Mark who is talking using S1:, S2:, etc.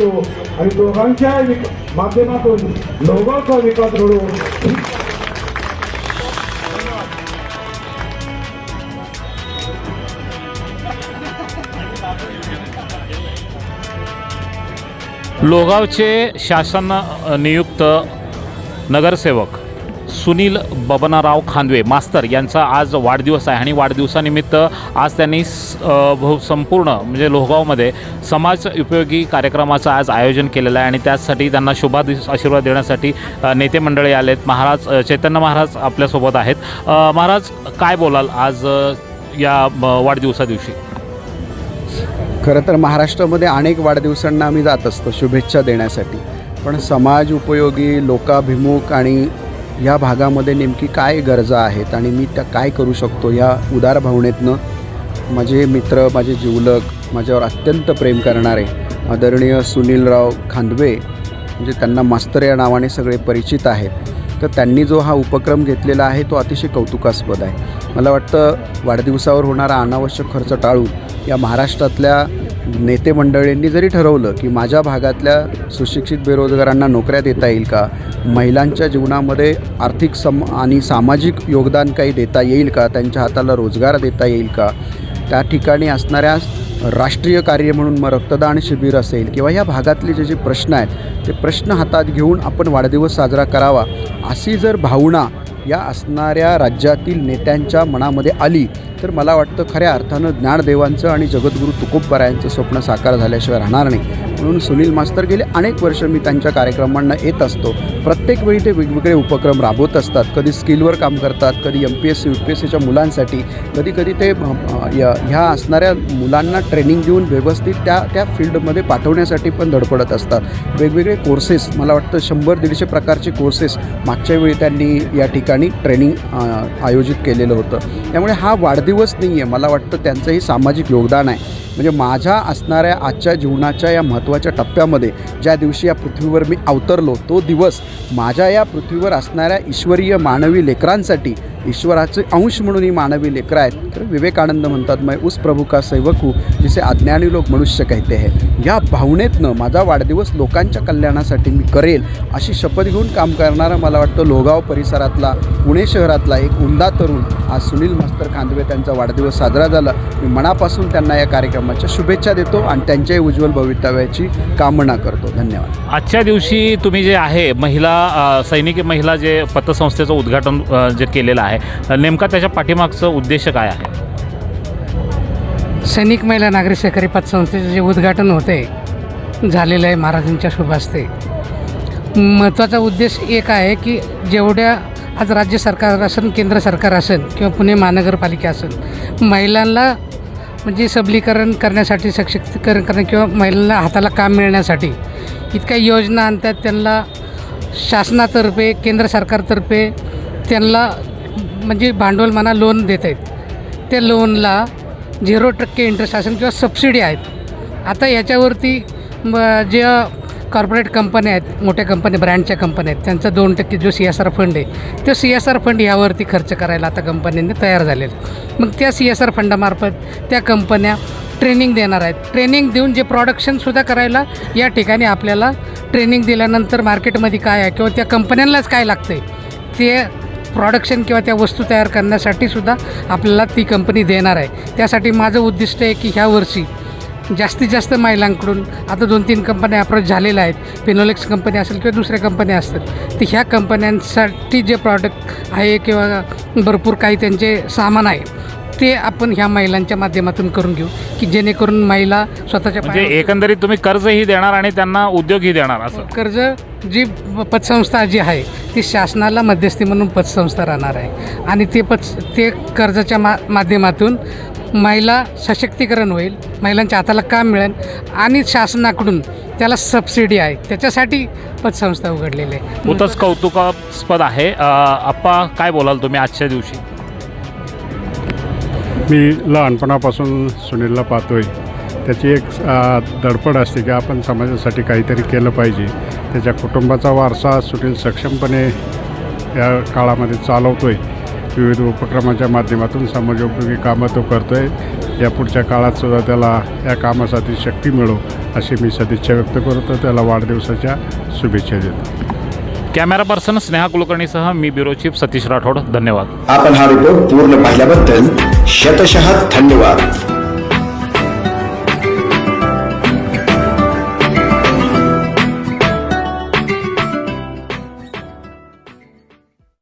S1: होतो आणि दोघांच्या माध्यमातून लोकांचा विकास घडू
S2: लोगावचे शासन नियुक्त नगरसेवक सुनील बबनाराव खांदवे मास्तर यांचा आज वाढदिवस आहे आणि वाढदिवसानिमित्त आज त्यांनी स- संपूर्ण म्हणजे लोहगावमध्ये समाज उपयोगी कार्यक्रमाचं आज आयोजन केलेलं आहे आणि त्यासाठी त्यांना शुभादिस आशीर्वाद देण्यासाठी नेते मंडळी आलेत. महाराज चैतन्य महाराज आपल्यासोबत आहेत. महाराज काय बोलाल आज या अ, वाढदिवसा दिवशी?
S3: खरं तर महाराष्ट्रामध्ये अनेक वाढदिवसांना आम्ही जात असतो शुभेच्छा देण्यासाठी. पण समाज उपयोगी लोकाभिमुख आणि ह्या भागामध्ये नेमकी काय गरजा आहेत आणि मी त्या काय करू शकतो या उदार भावनेतनं माझे मित्र माझे जिवलक माझ्यावर अत्यंत प्रेम करणारे आदरणीय सुनीलराव खांदवे म्हणजे त्यांना मास्तर या नावाने सगळे परिचित आहेत तर त्यांनी जो हा उपक्रम घेतलेला आहे तो अतिशय कौतुकास्पद आहे. मला वाटतं वाढदिवसावर होणारा अनावश्यक खर्च टाळून या महाराष्ट्रातल्या नेते मंडळींनी जरी ठरवलं की माझ्या भागातल्या सुशिक्षित बेरोजगारांना नोकऱ्या देता येईल का महिलांच्या जीवनामध्ये आर्थिक सम आणि सामाजिक योगदान काही देता येईल का त्यांच्या हाताला रोजगार देता येईल का त्या ठिकाणी असणाऱ्या राष्ट्रीय कार्य म्हणून मग रक्तदान शिबिर असेल किंवा ह्या भागातले जे जे प्रश्न आहेत ते प्रश्न हातात घेऊन आपण वाढदिवस साजरा करावा अशी जर भावना या असणाऱ्या राज्यातील नेत्यांच्या मनामध्ये आली तर मला वाटतं खऱ्या अर्थानं ज्ञानदेवांचं आणि जगद्गुरू तुकोबरायांचं स्वप्न साकार झाल्याशिवाय राहणार नाही. म्हणून सुनील मास्तर गेले अनेक वर्ष मी त्यांच्या कार्यक्रमांना येत असतो. प्रत्येक वेळी ते वेगवेगळे उपक्रम राबवत असतात. कधी स्किलवर काम करतात कधी M P S C U P S सीच्या मुलांसाठी. कधी कधी ते ह्या असणाऱ्या मुलांना ट्रेनिंग देऊन व्यवस्थित त्या त्या फील्डमध्ये पाठवण्यासाठी पण धडपडत असतात. वेगवेगळे कोर्सेस मला वाटतं शंभर दीडशे प्रकारचे कोर्सेस मागच्या वेळी त्यांनी या ठिकाणी ट्रेनिंग आयोजित केलेलं होतं. त्यामुळे हा वाढदिवस नाही आहे मला वाटतं त्यांचंही सामाजिक योगदान आहे. म्हणजे माझ्या असणाऱ्या आजच्या जीवनाच्या या महत्त्वाच्या टप्प्यामध्ये ज्या दिवशी या पृथ्वीवर मी अवतरलो तो दिवस माझ्या या पृथ्वीवर असणाऱ्या ईश्वरीय मानवी लेकरांसाठी ईश्वराचे अंश म्हणून ही मानवी लेकरं आहेत. तर विवेकानंद म्हणतात मैं उस प्रभू का सेवक जिसे अज्ञानी लोक मनुष्य कहते है. या भावनेतनं माझा वाढदिवस लोकांच्या कल्याणासाठी मी करेल अशी शपथ घेऊन काम करणारा मला वाटतं लोगाव परिसरातला पुणे शहरातला एक उमदा तरुण. आज सुनील मास्तर खांदवे त्यांचा वाढदिवस साजरा झाला. मी मनापासून त्यांना या कार्यक्रमाच्या शुभेच्छा देतो आणि त्यांच्याही उज्ज्वल भवितव्याची कामना करतो. धन्यवाद.
S2: आजच्या दिवशी तुम्ही जे आहे महिला सैनिक सैनिकी महिला जे पतसंस्थेचं उद्घाटन जे केलेलं आहे अ, नेमका त्याच्या पाठीमागचं उद्देश काय आहे?
S4: सैनिक महिला नागरी सहकारी पतसंस्थेचं जे उद्घाटन होते झालेलं आहे महाराजांच्या शुभास्ते महत्त्वाचा उद्देश एक आहे की जेवढ्या आज राज्य सरकार असेल केंद्र सरकार असेल किंवा पुणे महानगरपालिका असेल महिलांना म्हणजे सबलीकरण करण्यासाठी सशक्तीकरण करणे किंवा महिलांना हाताला काम मिळण्यासाठी इतक्या योजना आणतात. त्यांना शासनातर्फे केंद्र सरकारतर्फे त्यांना म्हणजे भांडवल म्हणा लोन देत आहेत. त्या लोनला झिरो टक्के इंटरेस्ट असेल किंवा सबसिडी आहेत. आता याच्यावरती जे कॉर्पोरेट कंपन्या आहेत मोठ्या कंपन्या ब्रँडच्या कंपन्या आहेत त्यांचा दोन टक्के जो सी एस आर फंड आहे तो सी एस आर फंड यावरती खर्च करायला आता कंपन्यांनी तयार झालेले आहेत. मग त्या सी एस आर फंडामार्फत त्या कंपन्या ट्रेनिंग देणार आहेत. ट्रेनिंग देऊन जे प्रॉडक्शनसुद्धा करायला या ठिकाणी आपल्याला ट्रेनिंग दिल्यानंतर मार्केटमध्ये काय आहे किंवा त्या कंपन्यांनाच काय लागतं आहे ते प्रॉडक्शन किंवा त्या वस्तू तयार करण्यासाठी सुद्धा आपल्याला ती कंपनी देणार आहे. त्यासाठी माझं उद्दिष्ट आहे की ह्या वर्षी जास्तीत जास्त महिलांकडून आता दोन तीन कंपन्या अप्रोच झालेल्या आहेत. पिनोलेक्स कंपनी असेल किंवा दुसऱ्या कंपन्या असतात. तर ह्या कंपन्यांसाठी जे प्रॉडक्ट आहे किंवा भरपूर काही त्यांचे सामान आहे ते आपण ह्या महिलांच्या माध्यमातून करून घेऊ की जेणेकरून महिला स्वतःच्या
S2: म्हणजे
S4: पायावर-
S2: एकंदरीत तुम्ही कर्जही देणार आणि त्यांना उद्योगही देणार असं?
S4: कर्ज जी पतसंस्था जी आहे ती शासनाला मध्यस्थी म्हणून पतसंस्था राहणार आहे. आणि ते पत ते कर्जाच्या मा माध्यमातून महिला सशक्तीकरण होईल महिलांच्या हाताला काम मिळेल आणि शासनाकडून त्याला सबसिडी आहे. त्याच्यासाठी पतसंस्था उघडलेली आहे.
S2: खूपच कौतुकास्पद आहे. अ, आप्पा काय बोलाल तुम्ही आजच्या दिवशी?
S5: मी लहानपणापासून सुनीलला पाहतोय. त्याची एक धडपड असते की आपण समाजासाठी काहीतरी केलं पाहिजे. त्याच्या कुटुंबाचा वारसा सुनील सक्षमपणे या काळामध्ये चालवतोय. विविध उपक्रमाच्या माध्यमातून समाजोपयोगी कामं तो करतो आहे या पुढच्या काळात सुद्धा त्याला या कामासाठी शक्ती मिळो अशी मी सदिच्छा व्यक्त करतो. त्याला वाढदिवसाच्या शुभेच्छा देतो.
S2: कॅमेरा पर्सन स्नेहा कुलकर्णीसह मी ब्युरो चीफ सतीश राठोड. धन्यवाद.
S1: आपण हा रिपोर्ट पूर्ण पाहिल्याबद्दल शतशः धन्यवाद।